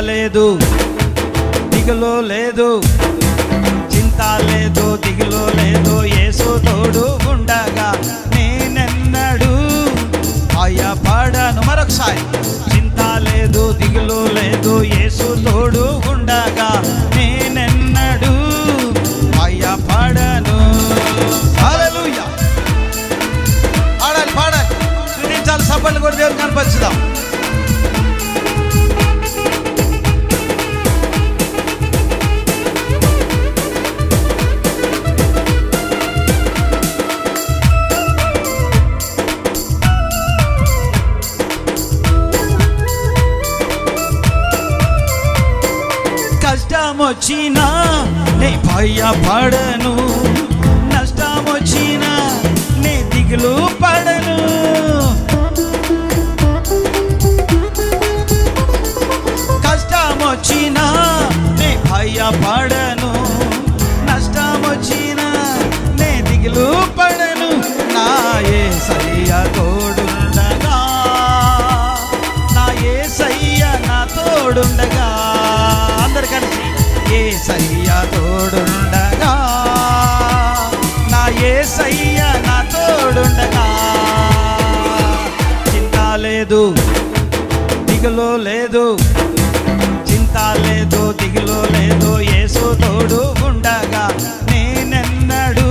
లేదు దిగులో లేదు చింత లేదు దిగులో లేదు. ఏసు తోడు ఉండగా నేనెన్నడు భయపడను. మరొకసారి చింత లేదు దిగులో లేదు. ఏసు తోడు ఉండగా నేనెన్నడు అయ్యా పాడాను ఆడాలి పాడాలి. స్థుతించాలి సభలు కూడా దేవుడు కనపరుచుదాం. కష్టం వచ్చినా నే భయపడను. నష్టం వచ్చినా నే దిగులు లేదు. దిగులో లేదు. చింత లేదు దిగులో లేదు. ఏసు తోడు ఉండగా నేనెన్నడు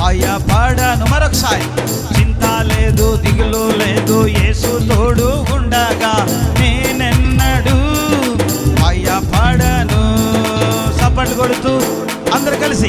భయపడను. మరొకసారి. చింత లేదు దిగులో లేదు. ఏసు తోడు ఉండగా నేనెన్నడు భయపడను. సప్పట్లు కొడుతూ అందరు కలిసి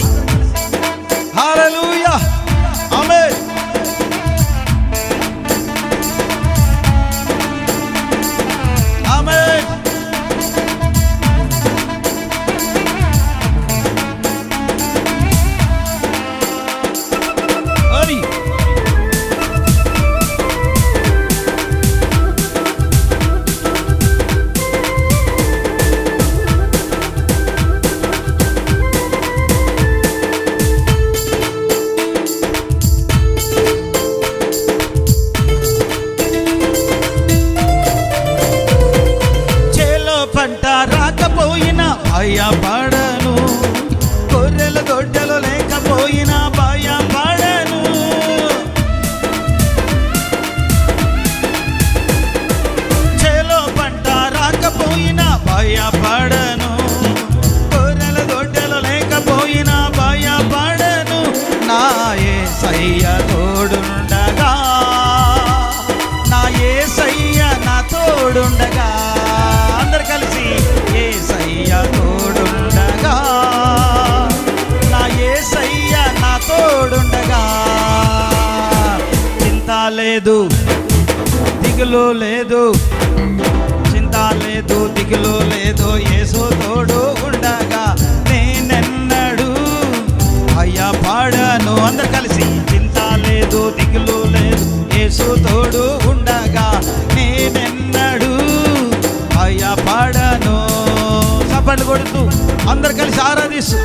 సయ్య తోడుండగా. నా ఏ సయ్య నా తోడుండగా. అందరు కలిసి ఏ సయ్య తోడుండగా. నా ఏ సయ్య నా తోడుండగా. చింత లేదు దిగులు లేదు. చింత లేదు దిగులు లేదు ఏసో తోడు ఉండగా నేనెన్నడు భయపడను అందరు కలిసి చింత లేదు దిగులు లేదు. యేసు తోడు ఉండగా నేనెన్నడు భయపడను. సపట్లు కొడుతూ అందరు కలిసి ఆరాధిస్తూ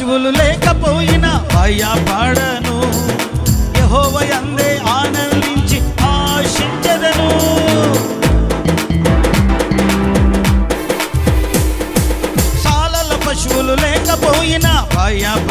పశువులు లేకపోయినా భయపడను ఎహోవయందే ఆనందించి ఆశించదను. సాలల పశువులు లేకపోయినా భయపడను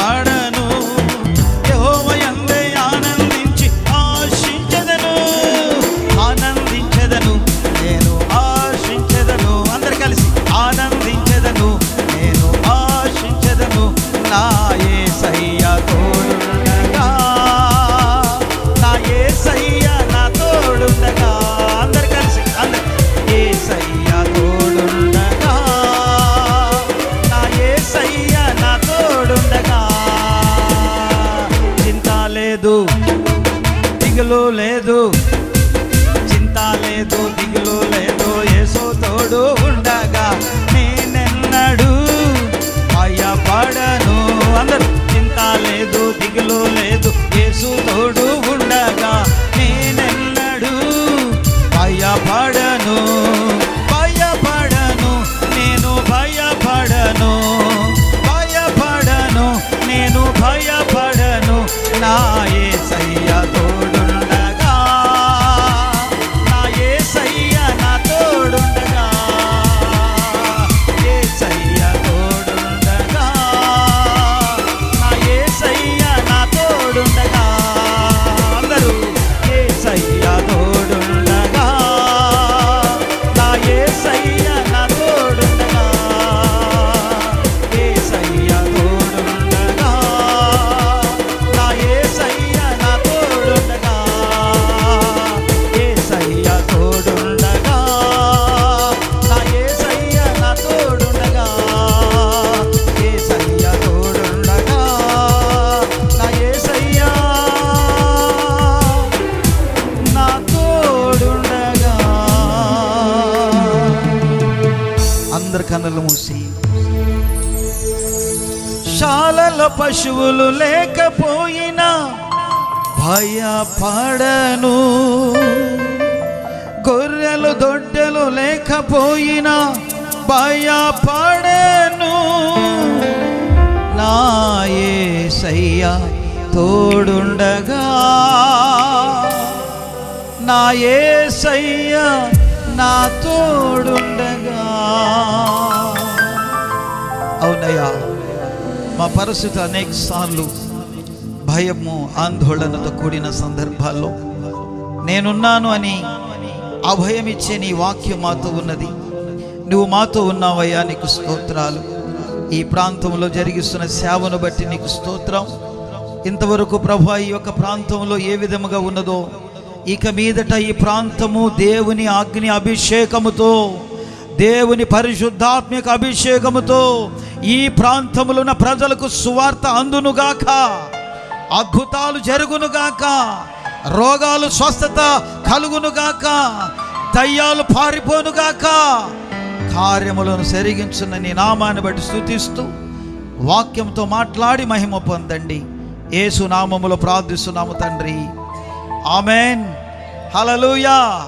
లేదు. దిగులు లేదు. కన్నులు మూసి. శాలల పశువులు లేకపోయినా భయపడను. గొర్రెలు దొడ్డెలు లేకపోయినా భయపడను. నాయసయ్య తోడుండగా. నాయసయ్య నా తోడు పరిస్థితి అనేక సార్లు భయము ఆందోళనతో కూడిన సందర్భాల్లో నేనున్నాను అని అభయం ఇచ్చే నీ వాక్యం మాతో ఉన్నది. నువ్వు మాతో ఉన్నావయ్యా నీకు స్తోత్రాలు. ఈ ప్రాంతంలో జరిగిస్తున్న సేవను బట్టి నీకు స్తోత్రం. ఇంతవరకు ప్రభు ఈ యొక్క ప్రాంతంలో ఏ విధముగా ఉన్నదో ఇక మీదట ఈ ప్రాంతము దేవుని అగ్ని అభిషేకముతో దేవుని పరిశుద్ధాత్మిక అభిషేకముతో ఈ ప్రాంతములున్న ప్రజలకు సువార్త అందునుగాక అద్భుతాలు జరుగునుగాక రోగాలు స్వస్థత కలుగునుగాక దయ్యాలు పారిపోనుగాక కార్యములను సెరిగించున్న నీ నామాన్ని బట్టి స్థుతిస్తూ వాక్యంతో మాట్లాడి మహిమ పొందండి. ఏసు నామములో ప్రార్థిస్తున్నాము తండ్రి. ఆమెన్. హలలుయా